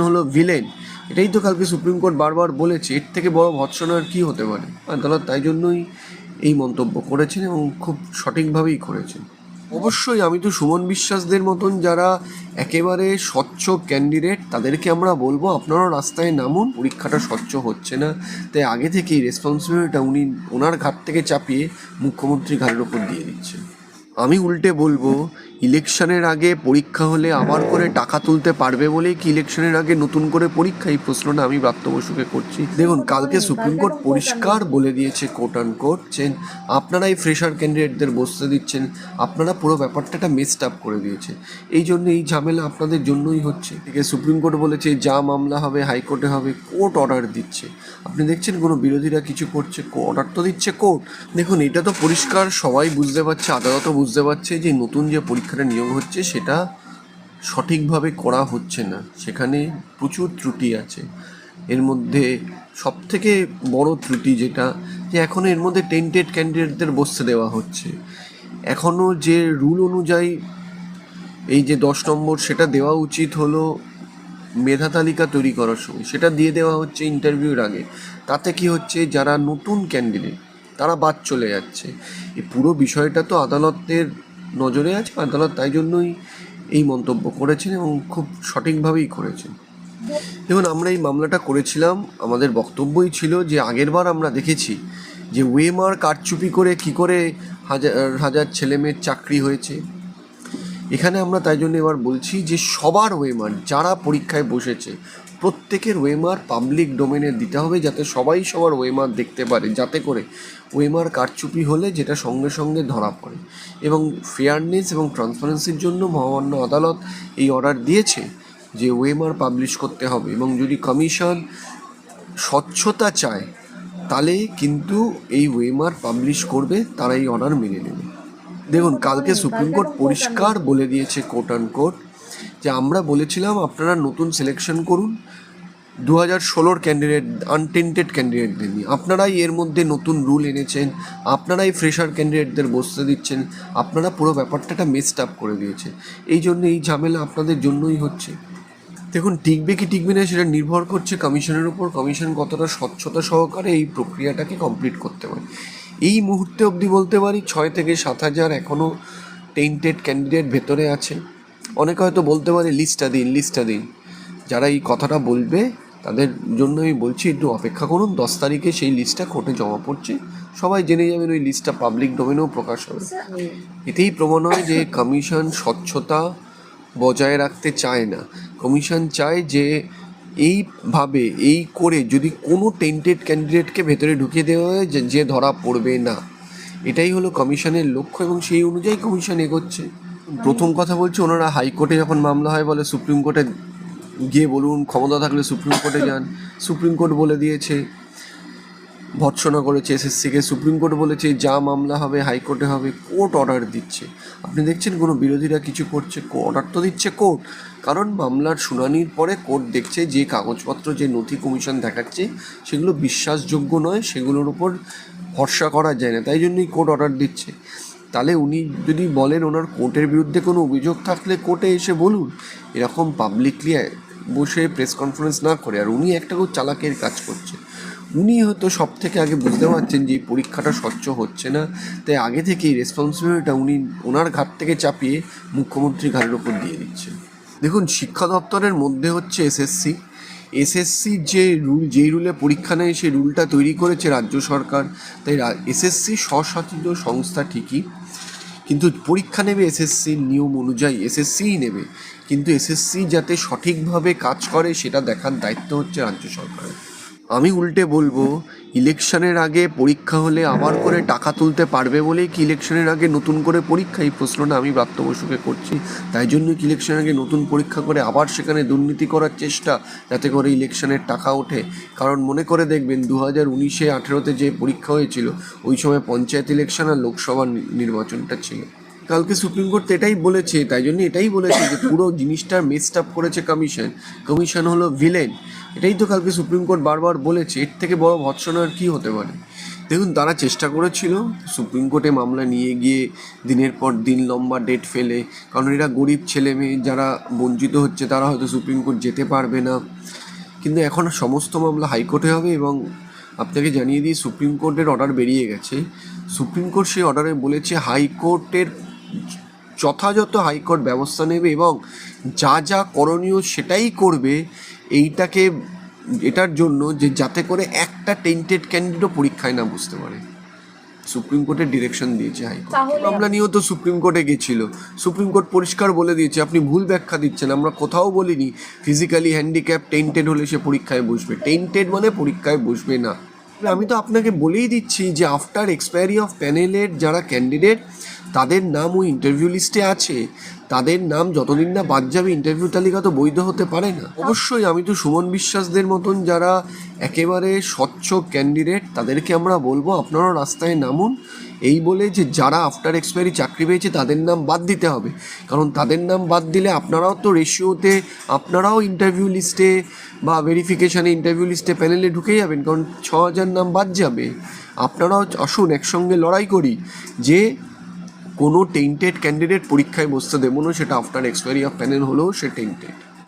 হলো ভিলেন এটাই তো কালকে সুপ্রিম কোর্ট বারবার বলেছে, এর থেকে বড় ভৎসনা আর কি হতে পারে? আদালত তাই জন্যই এই মন্তব্য করেছেন এবং খুব সঠিকভাবেই করেছেন। অবশ্যই আমি তো সুমন বিশ্বাসদের মতন যারা একেবারে স্বচ্ছ ক্যান্ডিডেট তাদেরকে আমরা বলব আপনারা রাস্তায় নামুন, পরীক্ষাটা স্বচ্ছ হচ্ছে না। তাই আগে থেকেই রেসপন্সিবিলিটিটা উনি ওনার ঘাট থেকে চাপিয়ে মুখ্যমন্ত্রী ঘাটের ওপর দিয়ে দিচ্ছে আমি উল্টে বলব, ইলেকশনের আগে পরীক্ষা হলে আবার করে টাকা তুলতে পারবে বলেই কি ইলেকশনের আগে নতুন করে পরীক্ষা? এই প্রশ্নটা আমি ব্রাত্য বসুকে করছি। দেখুন, কালকে সুপ্রিম কোর্ট পরিষ্কার বলে দিয়েছে কোর্ট অ্যান্ড কোর্ট চেন আপনারাই ফ্রেশার ক্যান্ডিডেটদের বসতে দিচ্ছেন, আপনারা পুরো ব্যাপারটা একটা মেসড আপ করে দিয়েছে। এই জন্য এই ঝামেলা আপনাদের জন্যই হচ্ছে। আছে সুপ্রিম কোর্ট বলেছে, যা মামলা হবে, হাইকোর্টে হবে কোর্ট অর্ডার দিচ্ছে। আপনি দেখছেন কোনো বিরোধীরা কিছু করছে অর্ডার তো দিচ্ছে কোর্ট দেখুন, এটা তো পরিষ্কার, সবাই বুঝতে পারছে আদালতও বুঝতে পারছে যে নতুন যে পরীক্ষাটা নিয়োগ হচ্ছে, সেটা সঠিকভাবে করা হচ্ছে না। সেখানে প্রচুর ত্রুটি আছে। এর মধ্যে সব থেকে বড় ত্রুটি যেটা, যে এখন এর মধ্যে টেন্টেড ক্যান্ডিডেটদের বসতে দেওয়া হচ্ছে। এখনও যে রুল অনুযায়ী এই যে দশ নম্বর, সেটা দেওয়া উচিত হলো মেধা তালিকা তৈরি করার সময়। সেটা দিয়ে দেওয়া হচ্ছে ইন্টারভিউর আগে। তাতে কি হচ্ছে, যারা নতুন ক্যান্ডিডেট তারা বাদ চলে যাচ্ছে। এই পুরো বিষয়টা তো আদালতের নজরে আছে, আদালত তাই জন্যই এই মন্তব্য করেছেন এবং খুব সঠিকভাবেই করেছেন। দেখুন, আমরা এই মামলাটা করেছিলাম, আমাদের বক্তব্যই ছিল যে আগেরবার আমরা দেখেছি যে ওয়েমার কারচুপি করে কি করে হাজার হাজার ছেলেমেয়ের চাকরি হয়েছে। এখানে আমরা তাই জন্য এবার বলছি যে সবার ওয়েমার যারা পরীক্ষায় বসেছে, প্রত্যেকের ওয়েমার পাবলিক ডোমেনে দিতে হবে যাতে সবাই সবার ওয়েমার দেখতে পারে, যাতে করে ওয়েমার কারচুপি হলে যেটা সঙ্গে সঙ্গে ধরা পড়ে। এবং ফেয়ারনেস এবং ট্রান্সপারেন্সির জন্য মহামান্য আদালত এই অর্ডার দিয়েছে যে ওয়েমার পাবলিশ করতে হবে। এবং যদি কমিশন স্বচ্ছতা চায়, তাহলে কিন্তু এই ওয়েমার পাবলিশ করবে, তারা এই অর্ডার মেনে নেবে। দেখুন কালকে সুপ্রিম কোর্ট পরিষ্কার বলে দিয়েছে কোর্ট অ্যান্ড কোর্ট যে আমরা বলেছিলাম আপনারা নতুন সিলেকশন করুন। দু হাজার ষোলোর ক্যান্ডিডেট আনটেন্টেড ক্যান্ডিডেটদের নিয়ে। আপনারাই এর মধ্যে নতুন রুল এনেছেন আপনারাই ফ্রেশার ক্যান্ডিডেটদের বসতে দিচ্ছেন আপনারা পুরো ব্যাপারটা একটা মেসড আপ করে দিয়েছে। এই জন্য এই ঝামেলা আপনাদের জন্যই হচ্ছে। দেখুন টিকবে কি টিকবে না সেটা নির্ভর করছে কমিশনের উপর। কমিশন কতটা স্বচ্ছতা সহকারে এই প্রক্রিয়াটাকে কমপ্লিট করতে পারে। এই মুহূর্তে অবধি বলতে পারি ছয় থেকে সাত হাজার এখনও টেন্টেড ক্যান্ডিডেট ভেতরে আছে। অনেকে হয়তো বলতে পারে লিস্টটা দিন লিস্টটা দিন। যারা এই কথাটা বলবে তাদের জন্য আমি বলছি একটু অপেক্ষা করুন। দশ তারিখে সেই লিস্টটা কোর্টে জমা পড়ছে। সবাই জেনে যাবেন ওই লিস্টটা পাবলিক ডোমেনেও প্রকাশ হবে। এতেই প্রমাণ হয় যে কমিশন স্বচ্ছতা বজায় রাখতে চায় না। কমিশন চায় যে এইভাবে, এই করে যদি কোনো টেন্টেড ক্যান্ডিডেটকে ভেতরে ঢুকিয়ে দেওয়া হয় যে ধরা পড়বে না। এটাই হলো কমিশনের লক্ষ্য এবং সেই অনুযায়ী কমিশন এগোচ্ছে। প্রথম কথা বলছে, ওনারা হাইকোর্টে যখন মামলা হয় বলে সুপ্রিম কোর্টে গিয়ে বলুন, ক্ষমতা থাকলে সুপ্রিম কোর্টে যান। সুপ্রিম কোর্ট বলে দিয়েছে। ভৎসনা করেছে এসএসসিকে সুপ্রিম কোর্ট বলেছে, যা মামলা হবে, হাইকোর্টে হবে, কোর্ট অর্ডার দিচ্ছে। আপনি দেখছেন কোনো বিরোধীরা কিছু করছে? অর্ডার তো দিচ্ছে কোর্ট। কারণ মামলার শুনানির পরে কোর্ট দেখছে যে কাগজপত্র যে নথি কমিশন দেখাচ্ছে, সেগুলো বিশ্বাসযোগ্য নয়, সেগুলোর উপর ভরসা করা যায় না, তাই জন্যই কোর্ট অর্ডার দিচ্ছে। তাহলে উনি যদি বলেন ওনার কোর্টের বিরুদ্ধে কোনো অভিযোগ থাকলে কোর্টে এসে বলুন। এরকম পাবলিকলি বসে প্রেস কনফারেন্স না করে, আর উনি একটা খুব চালাকের কাজ করছে। উনি হয়তো সব থেকে আগে বুঝতে পারছেন যে পরীক্ষাটা স্বচ্ছ হচ্ছে না। তাই আগে থেকেই রেসপন্সিবিলিটিটা উনি ওনার ঘাট থেকে চাপিয়ে মুখ্যমন্ত্রী ঘাটের ওপর দিয়ে দিচ্ছেন। দেখুন, শিক্ষা দপ্তরের মধ্যে হচ্ছে এসএসসি এসএসসি যে রুল, যেই রুলে পরীক্ষা নেয়, সেই রুলটা তৈরি করেছে রাজ্য সরকার। তাই এসএসসি স্বশাসিত সংস্থা ঠিকই, কিন্তু পরীক্ষা নেবে এসএসসির নিয়ম অনুযায়ী এসএসসিই নেবে। কিন্তু এসএসসি যাতে সঠিকভাবে কাজ করে, সেটা দেখার দায়িত্ব হচ্ছে রাজ্য সরকারের। আমি উল্টে বলব, ইলেকশনের আগে পরীক্ষা হলে আবার করে টাকা তুলতে পারবে বলেই কি ইলেকশনের আগে নতুন করে পরীক্ষা? এই প্রশ্নটা আমি প্রাপ্ত বসুকে করছি। তাই জন্য কি ইলেকশনের আগে নতুন পরীক্ষা করে আবার সেখানে দুর্নীতি করার চেষ্টা যাতে করে ইলেকশনের টাকা ওঠে? কারণ মনে করে দেখবেন দু হাজার উনিশে আঠেরোতে যে পরীক্ষা হয়েছিল, ওই সময় পঞ্চায়েত ইলেকশন আর লোকসভা নির্বাচনটা ছিল। কালকে সুপ্রিম কোর্ট এটাই বলেছে, তাই জন্য এটাই বলেছে যে পুরো জিনিসটা মেসড আপ করেছে কমিশন কমিশন হলো ভিলেন এটাই তো কালকে সুপ্রিম কোর্ট বারবার বলেছে, এর থেকে বড় ভৎসনা আর কি হতে পারে? দেখুন, তারা চেষ্টা করেছিল, সুপ্রিম কোর্টে মামলা নিয়ে গিয়ে দিনের পর দিন লম্বা ডেট ফেলে, কারণ এরা গরিব ছেলে মেয়ে, যারা বঞ্চিত হচ্ছে, তারা হয়তো সুপ্রিম কোর্ট যেতে পারবে না। কিন্তু এখন সমস্ত মামলা হাইকোর্টে হবে এবং আপনাকে জানিয়ে দিই, সুপ্রিম কোর্টের অর্ডার বেরিয়ে গেছে। সুপ্রিম কোর্ট সেই অর্ডারে বলেছে, হাইকোর্টের যথাযথ হাইকোর্ট ব্যবস্থা নেবে এবং যা যা করণীয় সেটাই করবে এইটাকে এটার জন্য যে যাতে করে একটা টেন্টেড ক্যান্ডিডেটও পরীক্ষায় না বুঝতে পারে। সুপ্রিম কোর্টের ডিরেকশন দিয়েছে হাইকোর্ট। মামলা নিয়েও তো সুপ্রিম কোর্টে গেছিল। সুপ্রিম কোর্ট পরিষ্কার বলে দিয়েছে আপনি ভুল ব্যাখ্যা দিচ্ছেন আমরা কোথাও বলিনি ফিজিক্যালি হ্যান্ডিক্যাপ টেন্টেড হলে সে পরীক্ষায় বসবে। টেন্টেড মানে পরীক্ষায় বসবে না। আমি তো আপনাকে বলেই দিচ্ছি যে আফটার এক্সপায়ারি অফ প্যানেলের যারা ক্যান্ডিডেট তাদের নাম ওই ইন্টারভিউ লিস্টে আছে। তাদের নাম যতদিন না বাদ যাবে ইন্টারভিউ তালিকা তো বৈধ হতে পারে না। অবশ্যই আমি তো সুমন বিশ্বাসদের মতন যারা একেবারে স্বচ্ছ ক্যান্ডিডেট তাদেরকে আমরা বলব আপনারাও রাস্তায় নামুন। এই বলে যে যারা আফটার এক্সপায়ারি চাকরি পেয়েছে, তাদের নাম বাদ দিতে হবে। কারণ তাদের নাম বাদ দিলে আপনারাও তো রেশিওতে আপনারাও ইন্টারভিউ লিস্টে বা ভেরিফিকেশানে ইন্টারভিউ লিস্টে প্যানেলে ঢুকে যাবেন। কারণ ছ হাজার নাম বাদ যাবে। আপনারাও আসুন, একসঙ্গে লড়াই করি যে কোনো টেন্টেড ক্যান্ডিডেট পরীক্ষায় বসতে দেবো না, সেটা আফটার এক্সপায়ারি অফ প্যানেল হলেও সে টেন্টেড